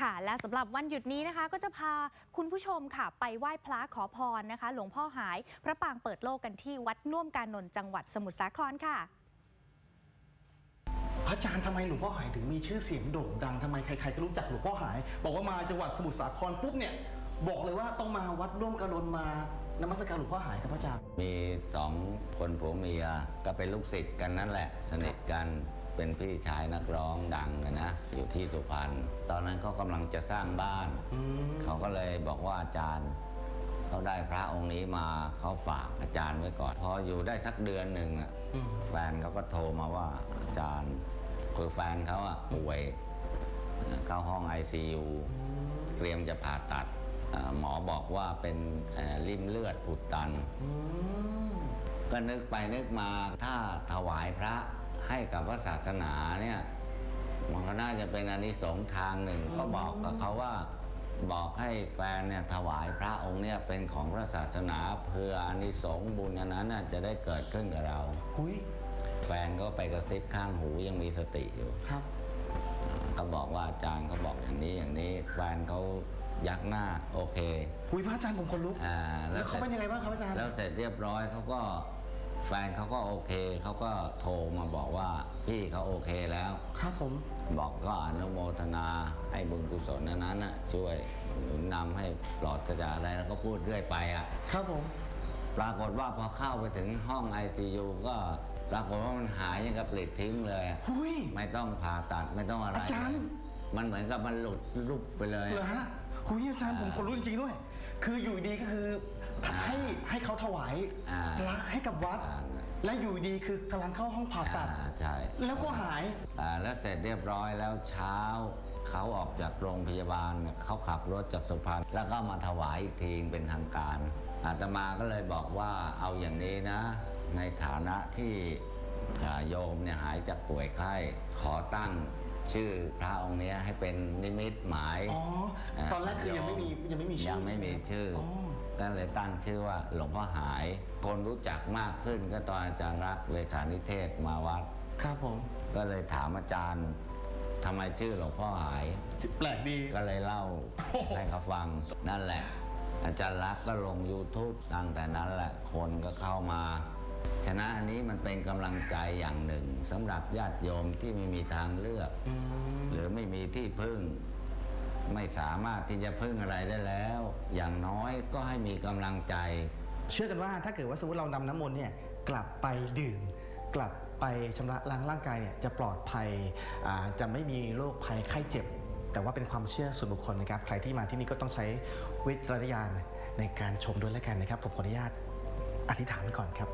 ค่ะ และสำหรับวันหยุดนี้นะคะ ก็จะพาคุณผู้ชมค่ะ ไปไหว้พระขอพรนะคะ หลวงพ่อหาย พระปางเปิดโลกกันที่วัดน่วมกานนท์จังหวัดสมุทรสาครค่ะ พระอาจารย์ทำไมหลวงพ่อหายถึงมีชื่อเสียงโด่งดังทำไมใครๆก็รู้จักหลวงพ่อหาย บอกว่ามาจังหวัดสมุทรสาครปุ๊บเนี่ยบอกเลยว่าต้องมาวัดร่วมกระดนมานมัสการหลวงพ่อหายครับพระอาจารย์ มีสองคนผัวเมียก็เป็นลูกศิษย์กันนั่นแหละ สนิทกันเป็นพี่ชายนักร้องดังนะนะอยู่ ที่สุพรรณตอนนั้นเขากำลังจะสร้างบ้านอืมเขาก็เลยบอกว่าอาจารย์เขาได้พระองค์นี้มาเขาฝากอาจารย์ไว้ก่อน พออยู่ได้สักเดือนหนึ่งอะอืมแฟนเขาก็โทรมาว่าอาจารย์คือแฟนเขาอะป่วยเข้าห้อง ICU เตรียมจะผ่าตัดเอ่อหมอบอกว่าเป็นเอ่อริ่มเลือดอุดตันอืมก็นึกไปนึกมาถ้าถวายพระให้กับพระศาสนาเนี่ย มันก็น่าจะเป็นอานิสงส์ทางหนึ่งก็บอกกับเขาว่าบอกให้แฟนเนี่ยถวายพระองค์เนี่ยเป็นของพระศาสนาเพื่ออานิสงส์บุญอันนั้นน่ะจะได้เกิดขึ้นกับเรา หุยแฟนก็ไปกระซิบข้างหูยังมีสติอยู่ ครับเขาบอกว่าอาจารย์เขาบอกอย่างนี้อย่างนี้แฟนเขายักหน้าโอเคหุยพระอาจารย์ผมคนลุก อ่าแล้วเขาเป็นยังไงบ้างครับอาจารย์ แล้วเสร็จเรียบร้อยเขาก็ แฟนเขาก็โอเคเขาก็โทรมาบอกว่าพี่เขาโอเคแล้ว ครับผม บอกก็อนุโมทนาให้บุญกุศลนั้นนั้นน่ะช่วยหนุนนำให้ปลอดจากอะไรแล้วก็พูดเรื่อยไปอะ ครับผม ปรากฏว่าพอเข้าไปถึงห้อง ICU ก็ปรากฏว่ามันหายอย่างกับปลิดทิ้งเลยอะหุยไม่ต้องผ่าตัดไม่ต้องอะไรอาจารย์ มันเหมือนกับมันหลุดรูปไปเลย เหรอฮะหุยอาจารย์ผมคนลุกจริงๆด้วย คืออยู่ดีก็คือ ให้ให้เขาถวายอ่าพระให้กับวัด อ่า และอยู่ดีคือกำลังเข้าห้องผ่าตัด อ่าใช่ แล้วก็หาย อ่าแล้วเสร็จเรียบร้อยแล้วเช้า เขาออกจากโรงพยาบาลเนี่ยเขาขับรถจากสุพรรณแล้วก็มาถวายอีกทีเป็นทางการ อาตมาก็เลยบอกว่าเอาอย่างนี้นะ ในฐานะที่อ่าโยมเนี่ยหายจากป่วยไข้ขอตั้งชื่อพระองค์เนี้ยให้เป็นนิมิตหมายอ๋อาตอนแรกคือยังไม่มียังไม่มีชื่อยังไม่มีชื่ออ๋อ ก็เลยตั้งชื่อว่าหลวงพ่อหาย คนรู้จักมากขึ้นก็ตอนอาจารย์รักษณ์เลขานิเทศมาวัด ครับผม ก็เลยถามอาจารย์ทำไมชื่อหลวงพ่อหาย แปลกดี ก็เลยเล่าโอ้โหให้เขาฟังนั่นแหละ อาจารย์รักษณ์ก็ลง YouTube ตั้งแต่นั้นแหละคนก็เข้ามาฉะนั้นอันนี้มันเป็นกำลังใจอย่างหนึ่งสำหรับญาติโยมที่ไม่มีทางเลือกอืมหรือไม่มีที่พึ่ง ไม่สามารถที่จะพึ่งอะไรได้แล้ว อย่างน้อยก็ให้มีกำลังใจ เชื่อกันว่าถ้าเกิดว่าสมมติเรานำน้ำมนต์เนี่ยกลับไปดื่ม กลับไปชำระล้างร่างกายเนี่ยจะปลอดภัยอ่าจะไม่มีโรคภัยไข้เจ็บ แต่ว่าเป็นความเชื่อส่วนบุคคลนะครับ ใครที่มาที่นี่ก็ต้องใช้วิจารณญาณในการชมด้วยแล้วกันนะครับ ผมขออนุญาตอธิษฐานก่อนครับ